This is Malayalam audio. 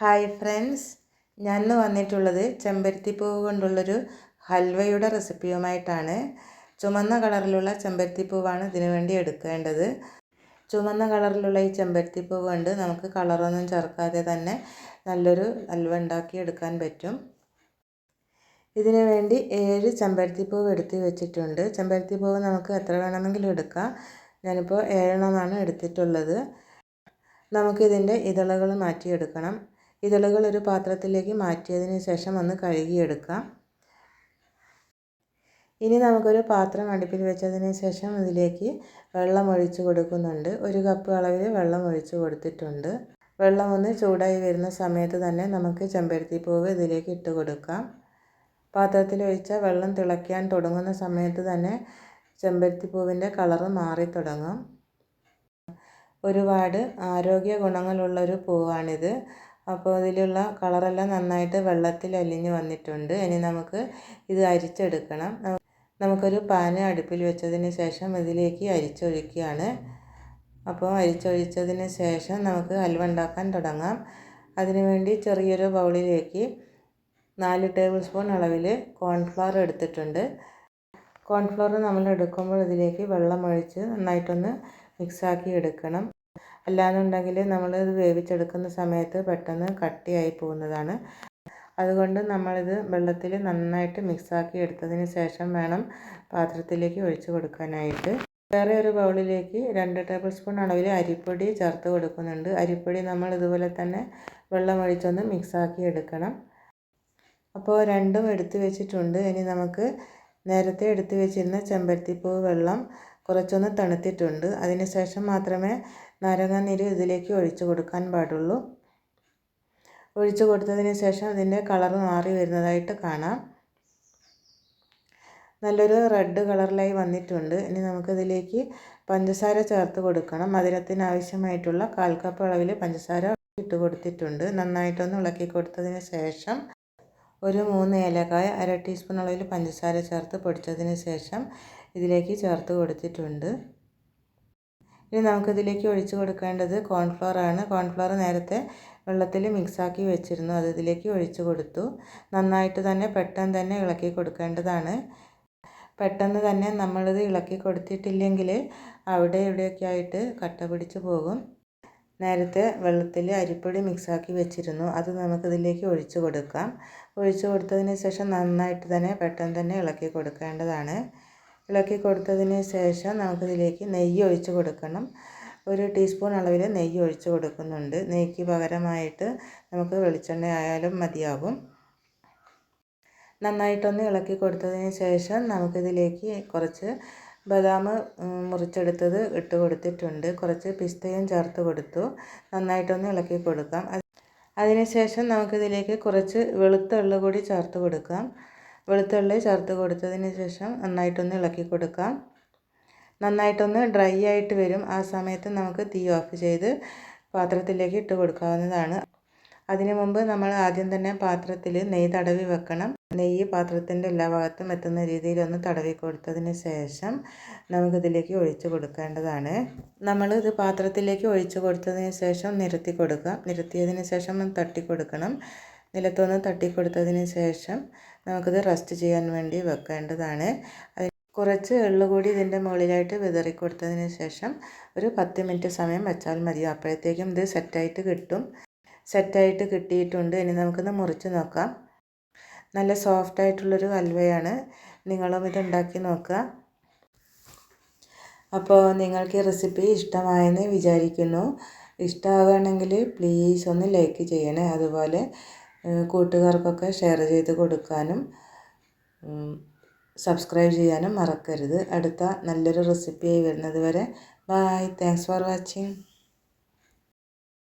Hi friends. ഞാൻ വന്നിട്ടുള്ളത് ചെമ്പരത്തിപ്പൂവ് കൊണ്ടുള്ളൊരു ഹൽവയുടെ റെസിപ്പിയുമായിട്ടാണ്. ചുമന്ന കളറിലുള്ള ചെമ്പരത്തിപ്പൂവാണ് ഇതിനു വേണ്ടി എടുക്കേണ്ടത്. ചുമന്ന കളറിലുള്ള ഈ ചെമ്പരത്തിപ്പൂവ് കൊണ്ട് നമുക്ക് കളറൊന്നും ചേർക്കാതെ തന്നെ നല്ലൊരു ഹൽവ ഉണ്ടാക്കി എടുക്കാൻ പറ്റും. ഇതിനു വേണ്ടി ഏഴ് ചെമ്പരത്തിപ്പൂവ് എടുത്ത് വെച്ചിട്ടുണ്ട്. ചെമ്പരത്തിപ്പൂവ് നമുക്ക് എത്ര വേണമെങ്കിലും എടുക്കാം. ഞാനിപ്പോൾ ഏഴെണ്ണമാണ് എടുത്തിട്ടുള്ളത്. നമുക്കിതിന്റെ ഇതളകൾ മാറ്റിയെടുക്കണം. ഇതളുകൾ ഒരു പാത്രത്തിലേക്ക് മാറ്റിയതിന് ശേഷം ഒന്ന് കഴുകിയെടുക്കാം. ഇനി നമുക്കൊരു പാത്രം അടുപ്പിൽ വെച്ചതിന് ശേഷം ഇതിലേക്ക് വെള്ളം ഒഴിച്ചു കൊടുക്കുന്നുണ്ട്. ഒരു കപ്പ് അളവിൽ വെള്ളം ഒഴിച്ച് കൊടുത്തിട്ടുണ്ട്. വെള്ളം ഒന്ന് ചൂടായി വരുന്ന സമയത്ത് തന്നെ നമുക്ക് ചെമ്പരത്തി പൂവ് ഇതിലേക്ക് ഇട്ട് കൊടുക്കാം. പാത്രത്തിൽ ഒഴിച്ച വെള്ളം തിളയ്ക്കാൻ തുടങ്ങുന്ന സമയത്ത് തന്നെ ചെമ്പരത്തി പൂവിന്റെ കളറ് മാറി തുടങ്ങും. ഒരുപാട് ആരോഗ്യ ഗുണങ്ങളുള്ളൊരു പൂവാണിത്. അപ്പോൾ അതിലുള്ള കളറെല്ലാം നന്നായിട്ട് വെള്ളത്തിൽ അലിഞ്ഞ് വന്നിട്ടുണ്ട്. ഇനി നമുക്ക് ഇത് അരിച്ചെടുക്കണം. നമുക്കൊരു പാന് അടുപ്പിൽ വെച്ചതിന് ശേഷം ഇതിലേക്ക് അരിച്ചൊഴിക്കുകയാണ്. അപ്പോൾ അരിച്ചൊഴിച്ചതിന് ശേഷം നമുക്ക് ഹൽവ ഉണ്ടാക്കാൻ തുടങ്ങാം. അതിനുവേണ്ടി ചെറിയൊരു ബൗളിലേക്ക് നാല് ടേബിൾ സ്പൂൺ അളവിൽ കോൺഫ്ലവർ എടുത്തിട്ടുണ്ട്. കോൺഫ്ലവർ നമ്മൾ എടുക്കുമ്പോൾ ഇതിലേക്ക് വെള്ളം ഒഴിച്ച് നന്നായിട്ടൊന്ന് മിക്സാക്കി എടുക്കണം. അല്ലാന്നുണ്ടെങ്കിൽ ഇത് വേവിച്ചെടുക്കുന്ന സമയത്ത് പെട്ടെന്ന് കട്ടിയായി പോകുന്നതാണ്. അതുകൊണ്ട് നമ്മളിത് വെള്ളത്തിൽ നന്നായിട്ട് മിക്സാക്കി എടുത്തതിന് ശേഷം വേണം പാത്രത്തിലേക്ക് ഒഴിച്ചു കൊടുക്കാനായിട്ട്. വേറെ ഒരു ബൗളിലേക്ക് രണ്ട് ടേബിൾ സ്പൂൺ അളവിൽ അരിപ്പൊടി ചേർത്ത് കൊടുക്കുന്നുണ്ട്. അരിപ്പൊടി നമ്മൾ ഇതുപോലെ തന്നെ വെള്ളം ഒഴിച്ചൊന്ന് മിക്സാക്കി എടുക്കണം. അപ്പോൾ രണ്ടും എടുത്തു വെച്ചിട്ടുണ്ട്. ഇനി നമുക്ക് നേരത്തെ എടുത്തു വെച്ചിരുന്ന ചെമ്പരത്തിപ്പൂ വെള്ളം കുറച്ചൊന്ന് തണുത്തിട്ടുണ്ട്. അതിന് ശേഷം മാത്രമേ നാരങ്ങാനീര് ഇതിലേക്ക് ഒഴിച്ചു കൊടുക്കാൻ പാടുള്ളൂ. ഒഴിച്ചു കൊടുത്തതിന് ശേഷം ഇതിന്റെ കളർ മാറി വരുന്നതായിട്ട് കാണാം. നല്ലൊരു റെഡ് കളറിലായി വന്നിട്ടുണ്ട്. ഇനി നമുക്കിതിലേക്ക് പഞ്ചസാര ചേർത്ത് കൊടുക്കണം. മധുരത്തിന് ആവശ്യമായിട്ടുള്ള കാൽ കപ്പ് അളവിൽ പഞ്ചസാര ഇട്ട് കൊടുത്തിട്ടുണ്ട്. നന്നായിട്ടൊന്ന് ഇളക്കി കൊടുത്തതിന് ശേഷം ഒരു മൂന്ന് ഏലക്കായ അര ടീസ്പൂൺ അളവിൽ പഞ്ചസാര ചേർത്ത് പൊടിച്ചതിന് ശേഷം ഇതിലേക്ക് ചേർത്ത് കൊടുത്തിട്ടുണ്ട്. ഇനി നമുക്കിതിലേക്ക് ഒഴിച്ച് കൊടുക്കേണ്ടത് കോൺഫ്ലവർ ആണ്. കോൺഫ്ലവർ നേരത്തെ വെള്ളത്തിൽ മിക്സാക്കി വെച്ചിരുന്നു. അത് ഇതിലേക്ക് ഒഴിച്ചു കൊടുത്തു. നന്നായിട്ട് തന്നെ പെട്ടെന്ന് തന്നെ ഇളക്കി കൊടുക്കേണ്ടതാണ്. പെട്ടെന്ന് തന്നെ നമ്മളിത് ഇളക്കി കൊടുത്തിട്ടില്ലെങ്കിൽ അവിടെ ഇവിടെയൊക്കെ ആയിട്ട് കട്ട പിടിച്ച് പോകും. നേരത്തെ വെള്ളത്തിൽ അരിപ്പൊടി മിക്സാക്കി വെച്ചിരുന്നു. അത് നമുക്കിതിലേക്ക് ഒഴിച്ചു കൊടുക്കാം. ഒഴിച്ചു കൊടുത്തതിന് ശേഷം നന്നായിട്ട് തന്നെ പെട്ടെന്ന് തന്നെ ഇളക്കി കൊടുക്കേണ്ടതാണ്. ഇളക്കി കൊടുത്തതിന് ശേഷം നമുക്കിതിലേക്ക് നെയ്യ് ഒഴിച്ച് കൊടുക്കണം. ഒരു ടീസ്പൂൺ അളവിൽ നെയ്യ് ഒഴിച്ച് കൊടുക്കുന്നുണ്ട്. നെയ്ക്ക് പകരമായിട്ട് നമുക്ക് വെളിച്ചെണ്ണ ആയാലും മതിയാകും. നന്നായിട്ടൊന്ന് ഇളക്കി കൊടുത്തതിന് ശേഷം നമുക്കിതിലേക്ക് കുറച്ച് ബദാം മുറിച്ചെടുത്തത് ഇട്ട് കൊടുത്തിട്ടുണ്ട്. കുറച്ച് പിസ്തയും ചേർത്ത് കൊടുത്തു. നന്നായിട്ടൊന്ന് ഇളക്കി കൊടുക്കാം. അതിനുശേഷം നമുക്കിതിലേക്ക് കുറച്ച് വെളുത്ത എള്ള് കൂടി ചേർത്ത് കൊടുക്കാം. വെളുത്തുള്ളി ചേർത്ത് കൊടുത്തതിന് ശേഷം നന്നായിട്ടൊന്ന് ഇളക്കി കൊടുക്കാം. നന്നായിട്ടൊന്ന് ഡ്രൈ ആയിട്ട് വരും. ആ സമയത്ത് നമുക്ക് തീ ഓഫ് ചെയ്ത് പാത്രത്തിലേക്ക് ഇട്ട് കൊടുക്കാവുന്നതാണ്. അതിനു മുമ്പ് നമ്മൾ ആദ്യം തന്നെ പാത്രത്തിൽ നെയ്യ് തടവി വെക്കണം. നെയ്യ് പാത്രത്തിന്റെ എല്ലാ ഭാഗത്തും എത്തുന്ന രീതിയിൽ ഒന്ന് തടവി കൊടുത്തതിന് ശേഷം നമുക്കിതിലേക്ക് ഒഴിച്ച് കൊടുക്കേണ്ടതാണ്. നമ്മൾ ഇത് പാത്രത്തിലേക്ക് ഒഴിച്ച് കൊടുത്തതിന് ശേഷം നിരത്തി കൊടുക്കുക നിരത്തിയതിന് ശേഷം തട്ടി കൊടുക്കണം. നിലത്തൊന്ന് തട്ടിക്കൊടുത്തതിന് ശേഷം നമുക്കിത് റസ്റ്റ് ചെയ്യാൻ വേണ്ടി വെക്കേണ്ടതാണ്. കുറച്ച് എള്ള് കൂടി ഇതിന്റെ മുകളിലായിട്ട് വിതറി കൊടുത്തതിന് ശേഷം ഒരു പത്ത് മിനിറ്റ് സമയം വെച്ചാൽ മതി. അപ്പോഴത്തേക്കും ഇത് സെറ്റായിട്ട് കിട്ടും. സെറ്റായിട്ട് കിട്ടിയിട്ടുണ്ട്. ഇനി നമുക്കൊന്ന് മുറിച്ച് നോക്കാം. നല്ല സോഫ്റ്റ് ആയിട്ടുള്ളൊരു ഹൽവയാണ്. നിങ്ങളും ഇത് ഉണ്ടാക്കി നോക്കുക. അപ്പോൾ നിങ്ങൾക്ക് ഈ റെസിപ്പി ഇഷ്ടമായെന്ന് വിചാരിക്കുന്നു. ഇഷ്ടമാവുകയാണെങ്കിൽ പ്ലീസ് ഒന്ന് ലൈക്ക് ചെയ്യണേ. അതുപോലെ കൂട്ടുകാർക്കൊക്കെ ഷെയർ ചെയ്ത് കൊടുക്കാനും സബ്സ്ക്രൈബ് ചെയ്യാനും മറക്കരുത്. അടുത്ത നല്ലൊരു റെസിപ്പിയായി വരുന്നത് വരെ ബായ് താങ്ക്സ് ഫോർ വാച്ചിങ്